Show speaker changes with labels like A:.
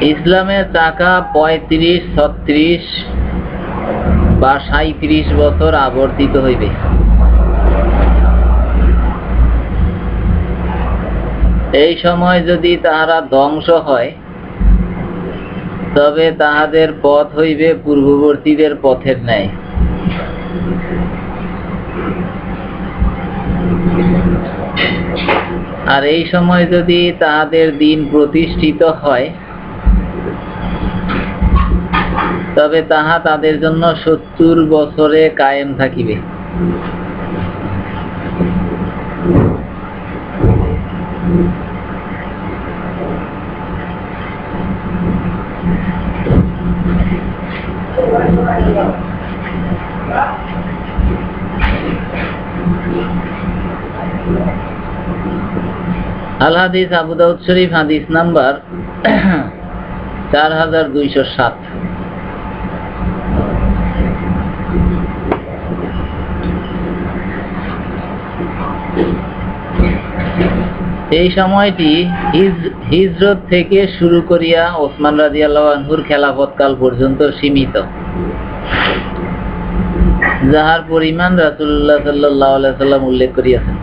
A: ইসলামের টাকা পঁয়ত্রিশ, ছত্রিশ বা সাঁত্রিশ বছর আবর্তিত হইবে। এই সময় যদি তাহারা ধ্বংস হয় তবে তাহাদের পথ হইবে পূর্ববর্তীদের পথের ন্যায়। আর এই সময় যদি তাহাদের দিন প্রতিষ্ঠিত হয়, তবে তাহা তাদের জন্য সত্তর বছরে কায়েম থাকিবে। আল হাদিস আবু দাউদ শরীফ হাদিস নাম্বার চার হাজার দুইশো সাত। এই সময়টি হিজ- হিজরত থেকে শুরু করিয়া ওসমান রাজি আনহুর খেলাফতকাল পর্যন্ত সীমিত। যাহার পরিমাণ রাসুল্লাহ সাল্লাহ সাল্লাম উল্লেখ করিয়াছেন।